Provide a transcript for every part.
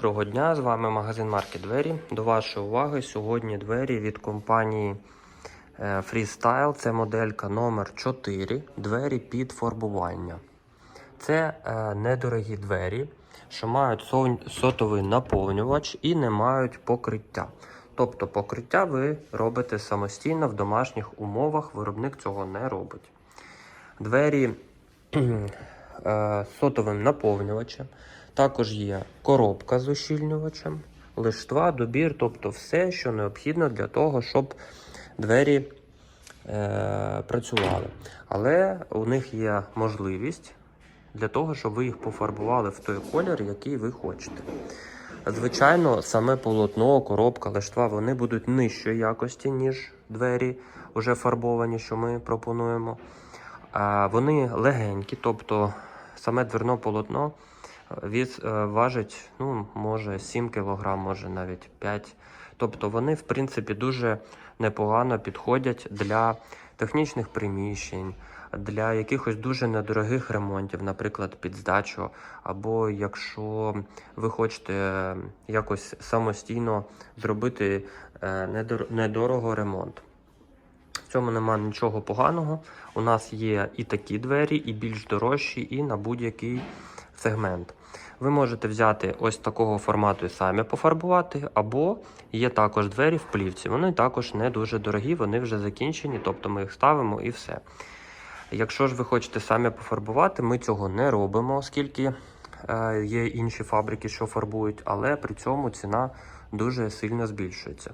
Доброго дня, з вами магазин Марки Двері. До вашої уваги сьогодні двері від компанії е, Freestyle. Це моделька номер 4 двері під фарбування. Це е, недорогі двері, що мають сотовий наповнювач і не мають покриття. Тобто покриття ви робите самостійно в домашніх умовах, виробник цього не робить. Двері е, з сотовим наповнювачем. Також є коробка з ущільнювачем, лиштва, добір, тобто все, що необхідно для того, щоб двері е, працювали. Але у них є можливість для того, щоб ви їх пофарбували в той колір, який ви хочете. Звичайно, саме полотно, коробка, лиштва, вони будуть нижчої якості, ніж двері вже фарбовані, що ми пропонуємо. Вони легенькі, тобто саме дверне полотно від, е, важить, ну, може 7 кг, може навіть 5 Тобто вони, в принципі, дуже непогано підходять для технічних приміщень, для якихось дуже недорогих ремонтів, наприклад, під здачу, або якщо ви хочете якось самостійно зробити е, недорого ремонт. В цьому нема нічого поганого. У нас є і такі двері, і більш дорожчі, і на будь-який сегмент. Ви можете взяти ось такого формату і самі пофарбувати, або є також двері в плівці. Вони також не дуже дорогі, вони вже закінчені, тобто ми їх ставимо і все. Якщо ж ви хочете самі пофарбувати, ми цього не робимо, оскільки е, є інші фабрики, що фарбують, але при цьому ціна дуже сильно збільшується.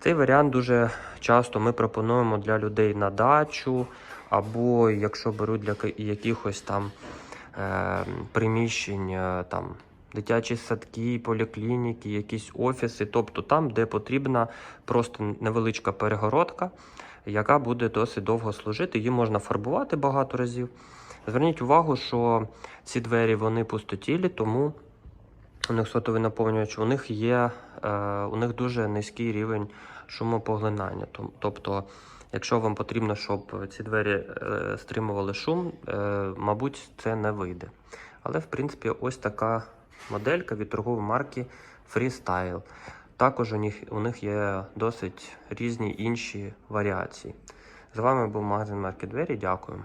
Цей варіант дуже часто ми пропонуємо для людей на дачу, або якщо беруть для якихось там е, приміщень, е, там дитячі садки, поліклініки, якісь офіси, тобто там, де потрібна просто невеличка перегородка, яка буде досить довго служити. Її можна фарбувати багато разів. Зверніть увагу, що ці двері вони пустотілі, тому у них сотовий наповнювач, у них є е, у них дуже низький рівень шумопоглинання. Тобто, якщо вам потрібно, щоб ці двері е, стримували шум, е, мабуть, це не вийде. Але в принципі, ось така моделька від торгової марки Freestyle. Також у них, у них є досить різні інші варіації. З вами був магазин марки Двері. Дякую.